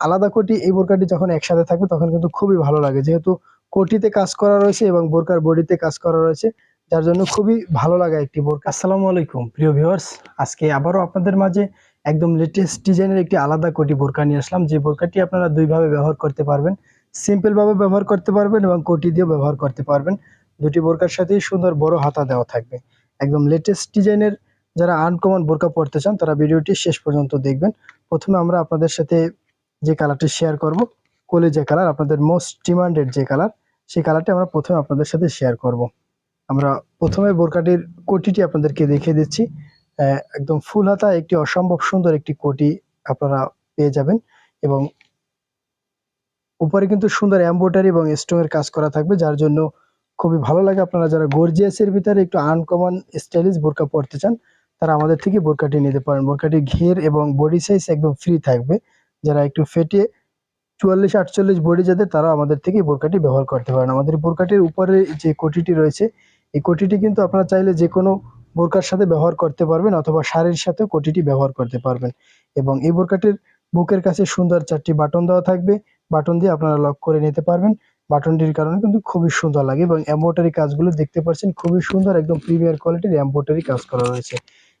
আলাদা কোটি এই বোরকাটি যখন একসাথে থাকবে তখন কিন্তু খুবই ভালো লাগে। যেহেতু কোটিতে কাজ করা রয়েছে এবং বোরকার বডিতে কাজ করা রয়েছে, যার জন্য খুবই ভালো লাগা একটি বোরকা। আসসালামু আলাইকুম, প্রিয় ভিউয়ার্স আজকে আবারও আপনাদের মাঝে একদম লেটেস্ট ডিজাইনের একটি আলাদা কোটি বোরকা নিয়ে আসলাম। যে বোরকাটি আপনারা দুইভাবে ব্যবহার করতে পারবেন। সিম্পলভাবে ব্যবহার করতে পারবেন এবং কোটি দিয়েও ব্যবহার করতে পারবেন। দুটি বোরকার সাথেই সুন্দর বড় হাতা দেওয়া থাকবে। একদম লেটেস্ট ডিজাইনের যারা আনকমন বোরকা পড়তে চান, তারা ভিডিওটি শেষ পর্যন্ত দেখবেন। প্রথমে আমরা আপনাদের সাথে যে কালারটি শেয়ার করব কলেজে কালার আপনাদের মোস্ট ডিমান্ডেড যে কালার সেই কালারটি আমরা প্রথমে আপনাদের সাথে শেয়ার করব। আমরা প্রথমে বোরকাটির কোটিটি আপনাদেরকে দেখিয়ে দিচ্ছি। একদম ফুল হাতা, একটি অসম্ভব সুন্দর একটি কোটি আপনারা পেয়ে যাবেন এবং উপরে কিন্তু সুন্দর এম্ব্রয়ডারি এবং স্টোন এর কাজ করা থাকবে, যার জন্য খুবই ভালো লাগে। আপনারা যারা গর্জিয়াসের ভিতরে একটু আনকমন স্টাইলিশ বোরকা পড়তে চান, তারা আমাদের থেকে বোরকাটি নিতে পারেন। বোরকাটি ঘের এবং বডি সাইজ একদম ফ্রি থাকবে। যারা একটু ফেটে চুয়াল্লিশ, আটচল্লিশ বডি যাদের তারা আমাদের থেকে বোরকাটি ব্যবহার করতে পারেন। আমাদের বোরকাটির উপরে যে কোটিটি রয়েছে, এই কোটিটি কিন্তু আপনারা চাইলে যে কোনো বোরকার সাথে ব্যবহার করতে পারবেন অথবা শাড়ির সাথে কোটিটি ব্যবহার করতে পারবেন। এবং এই বোরকাটির বুকের কাছে সুন্দর চারটি বাটন দেওয়া থাকবে। বাটন দিয়ে আপনারা লক করে নিতে পারবেন। বাটনটির কারণে কিন্তু খুবই সুন্দর লাগে এবং এম্ব্রয়ডারি কাজগুলো দেখতে পাচ্ছেন, খুবই সুন্দর একদম প্রিমিয়ার কোয়ালিটির এম্ব্রয়ডারি কাজ করা রয়েছে।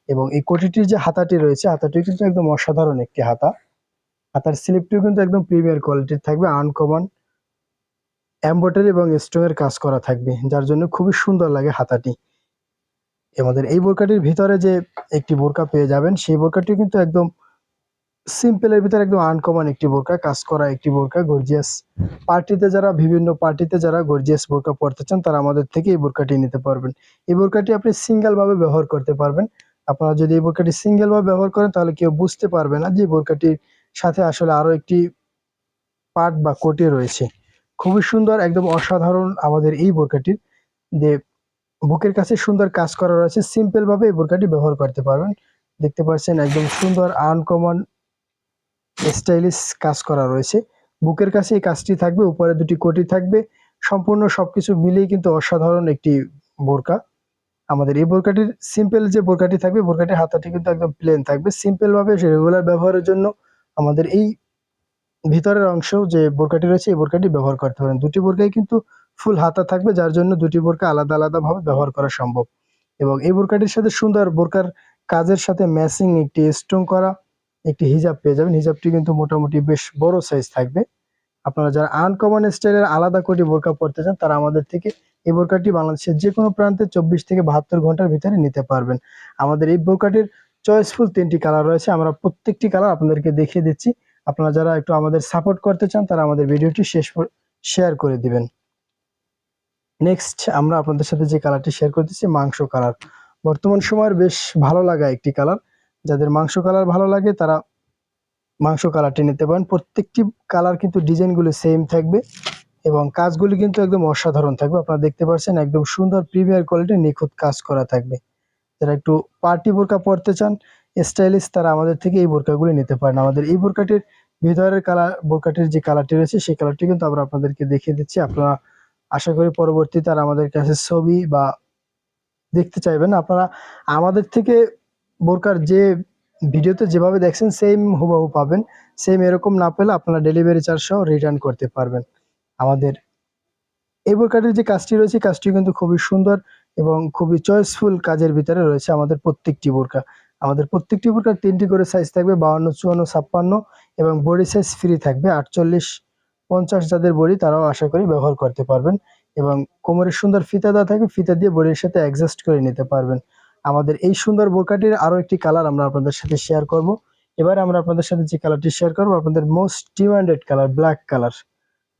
এবং এই কোটিটির যে হাতাটি রয়েছে, হাতাটি কিন্তু একদম অসাধারণ একটি হাতা। হাতার স্লিপটিও কিন্তু একদম প্রিমিয়ার কোয়ালিটির থাকবে আনকমন এম্ব্রয়ডারি এবং স্টোন এর কাজ করা থাকবে, যার জন্য খুবই সুন্দর লাগে হাতাটি। আমাদের এই বোরকাটির ভিতরে যে একটি বোরকা পেয়ে যাবেন, সেই বোরকাটি কিন্তু একদম সিম্পলের ভিতরে একদম আনকমন একটি বোরকা, কাজ করা একটি বোরকা গর্জিয়াস পার্টিতে যারা, বিভিন্ন পার্টিতে যারা গর্জিয়াস বোরকা পড়তে চান, তারা আমাদের থেকে এই বোরকাটি নিতে পারবেন। এই বোরকাটি আপনি সিঙ্গেলভাবে ব্যবহার করতে পারবেন। আপনারা যদি এই বোরকাটি সিঙ্গেলভাবে ব্যবহার করেন, তাহলে কেউ বুঝতে পারবে না যে বোরকাটির সাথে আসলে আরও একটি পার্ট বা কোটি রয়েছে। খুবই সুন্দর, একদম অসাধারণ আমাদের এই বোরকাটির যে বুকের কাছে সুন্দর কাজ করা রয়েছে সিম্পলভাবে এই বোরকাটি ব্যবহার করতে পারবেন। দেখতে পাচ্ছেন একদম সুন্দর আনকমন স্টাইলিশ কাজ করা রয়েছে। বুকের কাছে এই কাজটি থাকবে, উপরে দুটি কোটি থাকবে। সম্পূর্ণ সবকিছু মিলিয়ে কিন্তু অসাধারণ একটি বোরকা আমাদের এই বোরকাটির সিম্পল যে বোরকাটি থাকবে বোরকাটির হাতাটি কিন্তু একদম প্লেন থাকবে। সিম্পলভাবে রেগুলার ব্যবহারের জন্য আমাদের এই ভিতরের অংশ যে বোরকাটি রয়েছে, এই বোরকাটি ব্যবহার করতে পারেন। দুটি বোরকাই কিন্তু ফুল হাতা থাকবে, যার জন্য দুটি বোরকা আলাদা আলাদা ভাবে ব্যবহার করা সম্ভব। এবং এই বোরকাটির সাথে সুন্দর বোরকার কাজের সাথে ম্যাচিং একটি স্টোন করা, একটি হিজাব পেয়ে যাবেন। হিজাবটি কিন্তু মোটামুটি বেশ বড় সাইজ থাকবে। আপনারা যারা আনকমন স্টাইলের আলাদা কোটি বোরকা পড়তে চান, তারা আমাদের থেকে এই বোরকাটি বাংলাদেশের যে কোনো প্রান্তে চব্বিশ থেকে বাহাত্তর ঘণ্টার ভিতরে নিতে পারবেন। আমাদের এই বোরকাটির চয়েসফুল তিনটি কালার রয়েছে। আমরা প্রত্যেকটি কালার আপনাদেরকে দেখিয়ে দিচ্ছি। আপনারা যারা একটু আমাদের সাপোর্ট করতে চান, তারা আমাদের ভিডিওটি শেষ শেয়ার করে দিবেন। নেক্সট আমরা আপনাদের সাথে যে কালারটি শেয়ার করতেছি, মাংস কালার বর্তমান সময়ের বেশ ভালো লাগা একটি কালার যাদের মাংস কালার ভালো লাগে, তারা মাংস কালারটি নিতে পারেন। প্রত্যেকটি কালার কিন্তু ডিজাইনগুলো সেম থাকবে এবং কাজগুলি কিন্তু একদম অসাধারণ থাকবে। আপনারা দেখতে পাচ্ছেন, একদম সুন্দর প্রিমিয়ার কোয়ালিটির নিখুঁত কাজ করা থাকবে। যারা একটু পার্টি বোরকা পরতে চান স্টাইলিশ তারা আমাদের থেকে এই বোরকাগুলি নিতে পারেন। আমাদের এই বোরকাটির ভিতরের কালার বোরকাটির যে কালারটি রয়েছে, সেই কালারটি কিন্তু আমরা আপনাদেরকে দেখিয়ে দিচ্ছি। আপনারা আশা করি পরবর্তীতে আর আমাদের কাছে ছবি বা দেখতে চাইবেন আপনারা আমাদের থেকে বোরকার যে ভিডিওতে যেভাবে দেখছেন সেম হুবাহু পাবেন। সেম এরকম না পেলে আপনারা ডেলিভারি চার্জ সহ রিটার্ন করতে পারবেন। আমাদের এই বোরকাটির যে কাজটি রয়েছে কাজটি কিন্তু খুবই সুন্দর। এবং খুবই চয়েসফুল কাজের ভিতরে রয়েছে আমাদের প্রত্যেকটি বোরকা। আমাদের প্রত্যেকটি বোরকার তিনটি করে সাইজ থাকবে বাউন্ন চুয়ান্ন, ছাপ্পান্ন এবং বডি সাইজ ফ্রি থাকবে আটচল্লিশ, পঞ্চাশ যাদের বডি তারাও আশা করি ব্যবহার করতে পারবেন এবং কোমরের সুন্দর ফিতা দেওয়া থাকবে, ফিতা দিয়ে বডির সাথে অ্যাডজাস্ট করে নিতে পারবেন। আমাদের এই সুন্দর বোরকাটির আরও একটি কালার আমরা আপনাদের সাথে শেয়ার করব। এবার আমরা আপনাদের সাথে যে কালারটি শেয়ার করব, আপনাদের most demanded colour black colour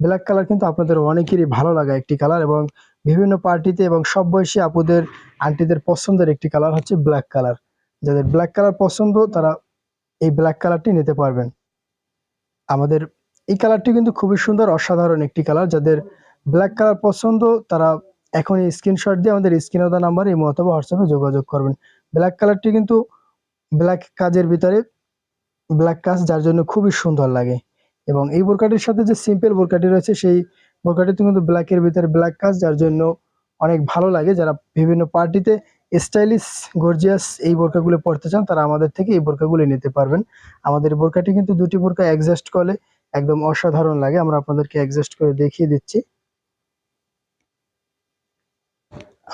black colour কিন্তু আপনাদের অনেকেরই ভালো লাগা একটি কালার এবং বিভিন্ন পার্টিতে এবং সব বয়সী আপুদের আন্টিদের পছন্দের একটি কালার হচ্ছে ব্ল্যাক কালার যাদের ব্ল্যাক কালার পছন্দ, তারা এই ব্ল্যাক কালারটি নিতে পারবেন। আমাদের এই কালারটি কিন্তু খুবই সুন্দর, অসাধারণ একটি কালার যাদের ব্ল্যাক কালার পছন্দ, তারা এখন এই স্ক্রিনশট দিয়ে আমাদের স্ক্রিনে দেওয়া নাম্বার এই অথবা হোয়াটসঅ্যাপে যোগাযোগ করবেন। ব্ল্যাক কালারটি কিন্তু ব্ল্যাক কাজের ভিতরে ব্ল্যাক কাজ যার জন্য খুবই সুন্দর লাগে। এবং এই বোরকাটির সাথে যে সিম্পল বোরকাটি রয়েছে, সেই বোরকাটিতে কিন্তু ব্ল্যাকের ভিতরে ব্ল্যাক কাজ, যার জন্য অনেক ভালো লাগে। যারা বিভিন্ন পার্টিতে স্টাইলিশ গর্জিয়াস এই বোরকাগুলো পড়তে চান, তারা আমাদের থেকে এই বোরকাগুলো নিতে পারবেন। আমাদের বোরকাটি কিন্তু দুটি বোরকা অ্যাডজাস্ট করলে একদম অসাধারণ লাগে। আমরা আপনাদেরকে অ্যাডজাস্ট করে দেখিয়ে দিচ্ছি।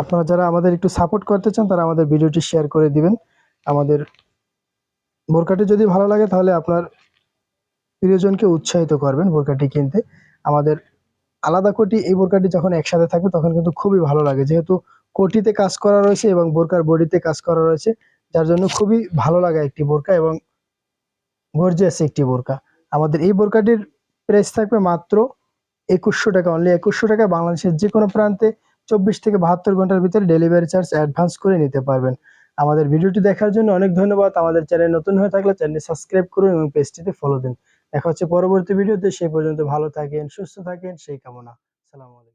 আপনারা যারা আমাদের একটু সাপোর্ট করতে চান, তারা আমাদের ভিডিওটি শেয়ার করে দিবেন। আমাদের বোরকাটি যদি ভালো লাগে, তাহলে আপনার প্রিয়জনকে উৎসাহিত করবেন বোরকাটি কিনতে। আমাদের আলাদা কোটি এই বোরকাটি যখন একসাথে থাকবে তখন কিন্তু খুবই ভালো লাগে। যেহেতু কোটিতে কাজ করা রয়েছে এবং বোরকার বডিতে কাজ করা রয়েছে, যার জন্য খুবই ভালো লাগা একটি বোরকা এবং গর্জিয়াস একটি বোরকা। আমাদের এই বোরকাটির প্রাইস থাকবে মাত্র একুশশো টাকা অনলি একুশশো টাকা। বাংলাদেশের যে কোনো প্রান্তে চব্বিশ থেকে বাহাত্তর ঘণ্টার ভিতরে ডেলিভারি চার্জ অ্যাডভান্স করে নিতে পারবেন। আমাদের ভিডিওটি দেখার জন্য অনেক ধন্যবাদ। আমাদের চ্যানেল নতুন হয়ে থাকলে চ্যানেলটি সাবস্ক্রাইব করুন এবং পেজটিতে ফলো দিন। দেখা হচ্ছে পরবর্তী ভিডিওতে সেই পর্যন্ত ভালো থাকেন সুস্থ থাকেন সেই কামনা। সালাম আলাইকুম।